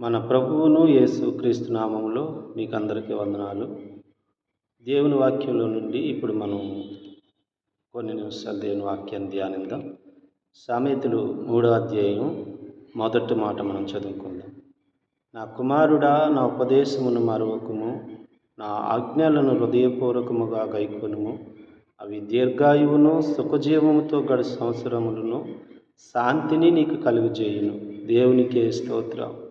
మన ప్రభువును యేసు క్రీస్తు నామములో మీకు అందరికీ వందనాలు. దేవుని వాక్యంలో నుండి ఇప్పుడు మనం కొన్ని నిమిషాలు దేవుని వాక్యాన్ని ధ్యానిద్దాం. సామెతలు మూడో అధ్యాయం మొదటి మాట మనం చదువుకుందాం. నా కుమారుడా నా ఉపదేశమును మరవకుము నా ఆజ్ఞలను హృదయపూర్వకముగా గైకొనుము. అవి దీర్ఘాయువును సుఖజీవముతో గడి సంవత్సరములను శాంతిని నీకు కలుగజేయును. దేవునికే స్తోత్రం.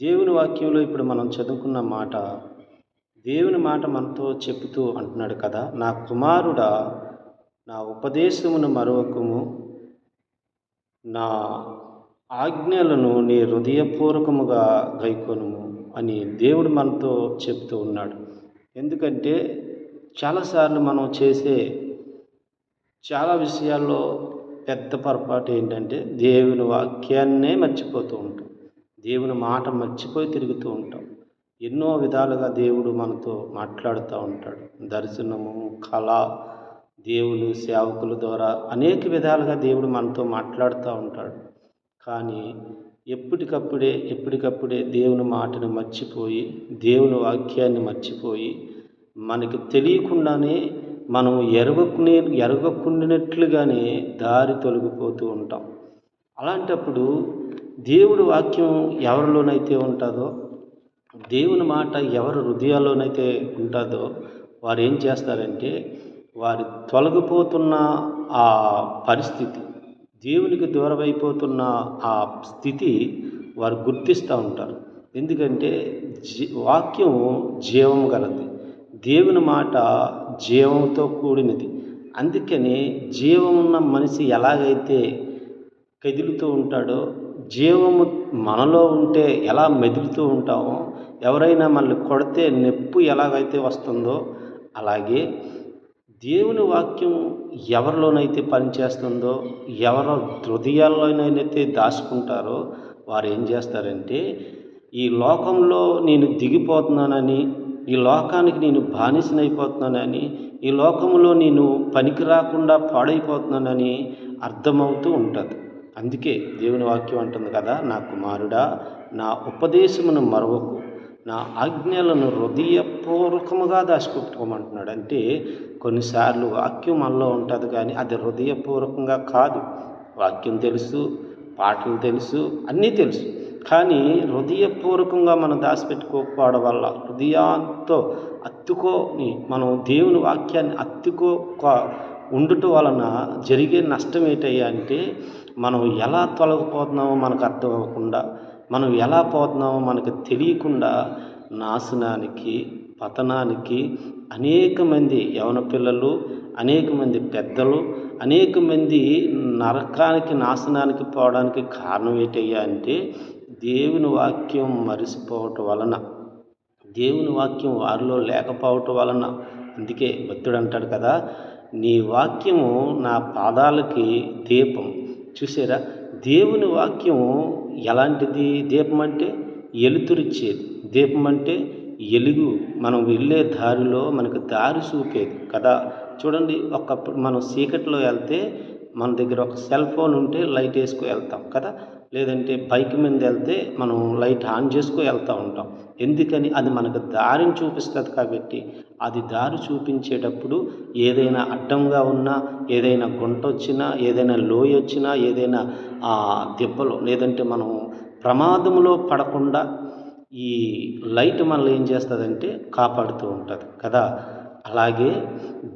దేవుని వాక్యంలో ఇప్పుడు మనం చదువుకున్న మాట దేవుని మాట మనతో చెబుతూ అంటున్నాడు కదా నా కుమారుడా నా ఉపదేశమును మరొకము నా ఆజ్ఞలను నీ హృదయపూర్వకముగా గైకొనుము అని దేవుడు మనతో చెప్తూ ఉన్నాడు. ఎందుకంటే చాలాసార్లు మనం చేసే చాలా విషయాల్లో పెద్ద పొరపాటు ఏంటంటే దేవుని వాక్యాన్నే మర్చిపోతూ ఉంటాం. దేవుని మాట మర్చిపోయి తిరుగుతూ ఉంటాం. ఎన్నో విధాలుగా దేవుడు మనతో మాట్లాడుతూ ఉంటాడు. దర్శనము కళ దేవులు సేవకుల ద్వారా అనేక విధాలుగా దేవుడు మనతో మాట్లాడుతూ ఉంటాడు. కానీ ఎప్పటికప్పుడే ఎప్పటికప్పుడే దేవుని మాటను మర్చిపోయి దేవుని వాక్యాన్ని మర్చిపోయి మనకి తెలియకుండానే మనం ఎరగకునే ఎరగకుండినట్లుగానే దారి తొలగిపోతూ ఉంటాం. అలాంటప్పుడు దేవుడి వాక్యం ఎవరిలోనైతే ఉంటుందో దేవుని మాట ఎవరి హృదయాల్లోనైతే ఉంటుందో వారు ఏం చేస్తారంటే వారి తొలగిపోతున్న ఆ పరిస్థితి దేవునికి దూరమైపోతున్న ఆ స్థితి వారు గుర్తిస్తూ ఉంటారు. ఎందుకంటే జీ వాక్యం జీవం గలది. దేవుని మాట జీవంతో కూడినది. అందుకని జీవం ఉన్న మనిషి ఎలాగైతే కదులుతూ ఉంటాడో జీవము మనలో ఉంటే ఎలా మెదులుతూ ఉంటామో ఎవరైనా మనల్ని కొడితే నొప్పి ఎలాగైతే వస్తుందో అలాగే దేవుని వాక్యం ఎవరిలోనైతే పనిచేస్తుందో ఎవరి హృదయాల్లోనైతే దాచుకుంటారో వారు ఏం చేస్తారంటే ఈ లోకంలో నేను దిగిపోతున్నానని ఈ లోకానికి నేను బానిసనైపోతున్నానని ఈ లోకంలో నేను పనికి రాకుండా పాడైపోతున్నానని అర్థమవుతూ ఉంటుంది. అందుకే దేవుని వాక్యం అంటుంది కదా నా కుమారుడా నా ఉపదేశమును మరవకు నా ఆజ్ఞలను హృదయపూర్వకముగా దాచిపెట్టుకోమంటున్నాడు. అంటే కొన్నిసార్లు వాక్యం మనలో ఉంటుంది కానీ అది హృదయపూర్వకంగా కాదు. వాక్యం తెలుసు పాటలు తెలుసు అన్నీ తెలుసు. కానీ హృదయపూర్వకంగా మనం దాచిపెట్టుకోకపోవడం వల్ల హృదయంతో అత్తుకోని మనం దేవుని వాక్యాన్ని అత్తుకో ఉండటం వలన జరిగే నష్టం ఏంటయ్యా అంటే మనం ఎలా తొలగిపోతున్నామో మనకు అర్థం అవ్వకుండా మనం ఎలా పోతున్నామో మనకు తెలియకుండా నాశనానికి పతనానికి అనేక మంది యవన పిల్లలు అనేక మంది పెద్దలు అనేక మంది నరకానికి నాశనానికి పోవడానికి కారణం ఏంటయ్యా అంటే దేవుని వాక్యం మరిసిపోవటం వలన దేవుని వాక్యం వారిలో లేకపోవటం వలన. అందుకే భక్తుడు అంటాడు కదా నీ వాక్యము నా పాదాలకి దీపం. చూసారా? దేవుని వాక్యం ఎలాంటిది? దీపం అంటే ఎలుతురిచ్చేది. దీపం అంటే ఎలుగు. మనం వెళ్ళే దారిలో మనకు దారి చూపేది కదా. చూడండి ఒకప్పుడు మనం చీకట్లో వెళ్తే మన దగ్గర ఒక సెల్ ఫోన్ ఉంటే లైట్ వేసుకు వెళ్తాం కదా. లేదంటే బైక్ మీద వెళ్తే మనం లైట్ ఆన్ చేసుకు వెళ్తూ ఉంటాం. ఎందుకని? అది మనకు దారిని చూపిస్తుంది కాబట్టి. అది దారి చూపించేటప్పుడు ఏదైనా అడ్డంగా ఉన్నా ఏదైనా గుంట వచ్చినా ఏదైనా లోయ వచ్చినా ఏదైనా దెబ్బలు లేదంటే మనం ప్రమాదంలో పడకుండా ఈ లైట్ మనల్ని ఏం చేస్తుందంటే కాపాడుతూ ఉంటుంది కదా. అలాగే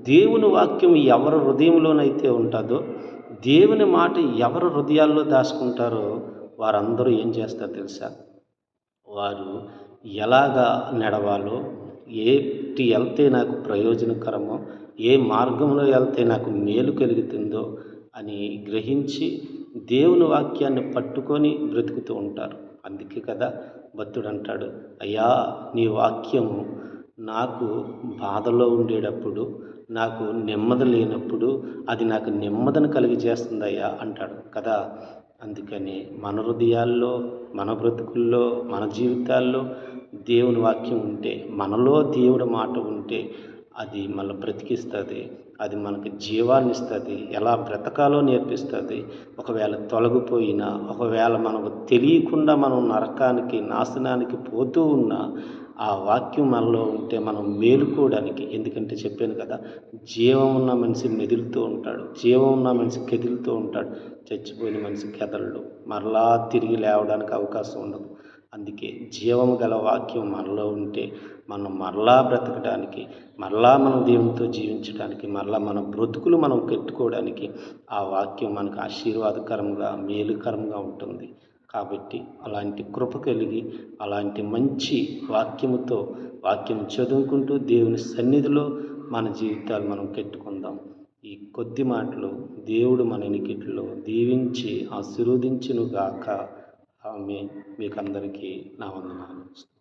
దేవుని వాక్యం ఎవరి హృదయంలోనైతే ఉంటుందో దేవుని మాట ఎవరు హృదయాల్లో దాచుకుంటారో వారందరూ ఏం చేస్తారు తెలుసా? వారు ఎలాగా నడవాలో ఏటి వెళ్తే నాకు ప్రయోజనకరమో ఏ మార్గంలో వెళ్తే నాకు మేలు కలుగుతుందో అని గ్రహించి దేవుని వాక్యాన్ని పట్టుకొని బ్రతుకుతూ ఉంటారు. అందుకే కదా భక్తుడు అంటాడు అయ్యా నీ వాక్యము నాకు బాధలో ఉండేటప్పుడు నాకు నెమ్మది లేనప్పుడు అది నాకు నెమ్మదిని కలిగి చేస్తుందయ్యా అంటాడు కదా. అందుకని మన హృదయాల్లో మన బ్రతుకుల్లో మన జీవితాల్లో దేవుని వాక్యం ఉంటే మనలో దేవుడి మాట ఉంటే అది మళ్ళీ బ్రతికిస్తుంది అది మనకి జీవాన్ని ఇస్తుంది ఎలా బ్రతకాలో నేర్పిస్తుంది. ఒకవేళ తొలగిపోయినా ఒకవేళ మనకు తెలియకుండా మనం నరకానికి నాశనానికి పోతూ ఉన్నా ఆ వాక్యం మనలో ఉంటే మనం మేలుకోవడానికి ఎందుకంటే చెప్పాను కదా జీవం ఉన్న మనిషి మెదులుతూ ఉంటాడు జీవం ఉన్న మనిషి కెదులుతూ ఉంటాడు చచ్చిపోయిన మనిషి కెదలడు మరలా తిరిగి లేవడానికి అవకాశం ఉండదు. అందుకే జీవము గల వాక్యం మనలో ఉంటే మనం మరలా బ్రతకడానికి మరలా మనం దేవునితో జీవించడానికి మరలా మన బ్రతుకులు మనం పెట్టుకోవడానికి ఆ వాక్యం మనకు ఆశీర్వాదకరంగా మేలుకరంగా ఉంటుంది. కాబట్టి అలాంటి కృప కలిగి అలాంటి మంచి వాక్యముతో వాక్యం చదువుకుంటూ దేవుని సన్నిధిలో మన జీవితాలు మనం పెట్టుకుందాం. ఈ కొద్ది మాటలు దేవుడు మన ఎనికిట్లో దీవించి ఆశీర్వదించును గాక ఆమె మీకు అందరికీ నా వందనాలు.